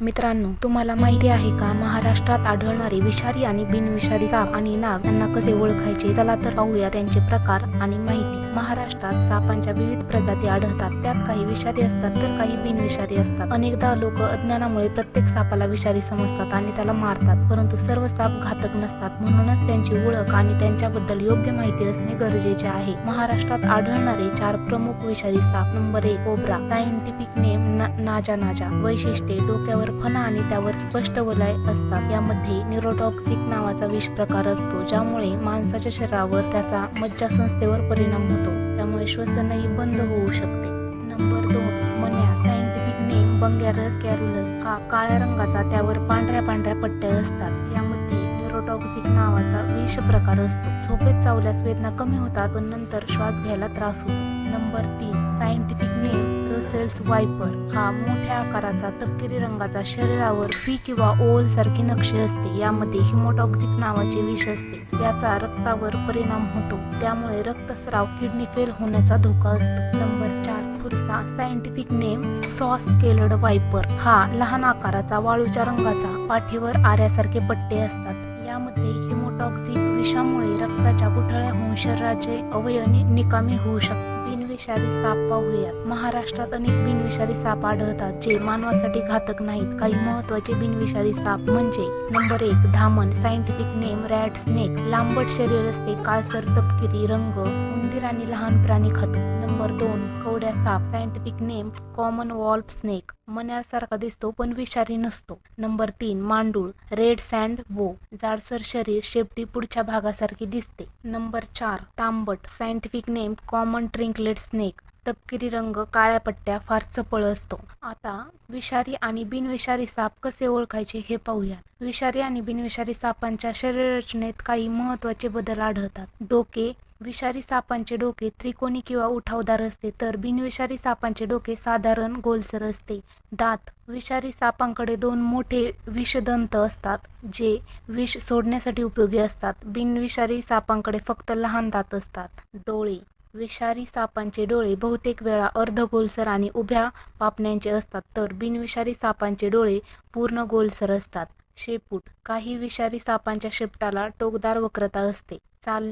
मित्रांनो तुम्हाला माहिती आहे का? महाराष्ट्रात आढळणारे विषारी आणि बिनविषारी साप आणि नाग यांना कसे ओळखायचे? चला तर पाहूया त्यांचे प्रकार आणि माहिती. महाराष्ट्रात सापांच्या विविध प्रजाती आढळतात. त्यात काही विषारी असतात तर काही बिनविषारी असतात. अनेकदा लोक अज्ञानामुळे प्रत्येक सापाला विषारी समजतात आणि त्याला मारतात. परंतु सर्व साप घातक नसतात. म्हणूनच त्यांची ओळख आणि त्यांच्याबद्दल योग्य माहिती असणे गरजेचे आहे. महाराष्ट्रात आढळणारे चार प्रमुख विषारी साप नंबर एक कोबरा. सायंटिफिक नेम नाजा नाजा वैशिष्ट्ये डोक्यावर फणा आणि त्यावर स्पष्ट वलय असतात. यामध्ये न्यूरोटॉक्सिक नावाचा विष प्रकार असतो ज्यामुळे माणसाच्या शरीरावर त्याचा मज्जासंस्थेवर परिणाम होतो. त्यामुळे श्वसनही बंद होऊ शकते. नंबर दोन मन्या सायंटिफिक नेम बंगॅरस कॅरुलस हा काळ्या रंगाचा त्यावर पांढऱ्या पांढऱ्या पट्ट्या असतात. यामध्ये न्यूरोटॉक्सिक नावाचा विष प्रकार असतो. झोपेत चावल्यास वेदना कमी होतात पण नंतर श्वास घ्यायला त्रास होतो. नंबर तीन सायंटिफिक नेम सेल्स वायपर हा मोठ्या आकाराचा तपकिरी रंगाचा शरीरावर फी किंवा ओल सारखी नक्षी असते. यामध्ये हिमोटॉक्सिक नावाचे विष असते. याचा रक्तावर परिणाम होतो. त्यामुळे रक्तस्राव किडनी फेल होण्याचा धोका असतो. नंबर चार फुरसा सायंटिफिक नेम सॉस केलड वायपर हा लहान आकाराचा वाळूच्या रंगाचा पाठीवर आऱ्यासारखे पट्टे असतात. यामध्ये हिमोटॉक्सिक विषामुळे रक्ताच्या गुठळ्या होऊन शरीराचे अवयव निकामी होऊ शकतात. विषारी साप पाहूयात. महाराष्ट्रात अनेक बिनविषारी साप आढळतात जे मानवासाठी घातक नाहीत. काही महत्त्वाचे बिनविषारी साप म्हणजे नंबर एक धामण सायंटिफिक नेम रॅट स्नेक लांबट शरीर असते काळसर तपकिरी रंग उंदीर आणि लहान प्राणी खातो. नंबर दोन कवड्या साप scientific name common wolf snake मण्यासारखा दिसतो पण विषारी नसतो. नंबर तीन मांडूळ रेड सँड बो जाडसर शरीर शेपटी पुढच्या भागासारखी दिसते. नंबर चार तांबट scientific name common trinket snake तपकिरी रंग काळ्या पट्ट्या फार चपळ असतो. आता विषारी आणि बिनविषारी साप कसे ओळखायचे हे पाहूया. विषारी आणि बिनविषारी सापांच्या शरीर रचनेत काही महत्त्वाचे बदल आढळतात. डोके विषारी सापांचे डोके त्रिकोणी किंवा उठावदार असते तर बिनविषारी सापांचे डोके साधारण गोलसर असते. दात विषारी सापांकडे दोन मोठे विषदंत असतात जे विष सोडण्यासाठी उपयोगी असतात. बिनविषारी सापांकडे फक्त लहान दात असतात. डोळे विषारी सापांचे डोळे बहुतेक वेळा अर्धगोलसर आणि उभ्या पापण्यांचे असतात तर बिनविषारी सापांचे डोळे पूर्ण गोलसर असतात. शेपूट काही विषारी सापांच्या शेपटाला टोकदार वक्रता असते. चाल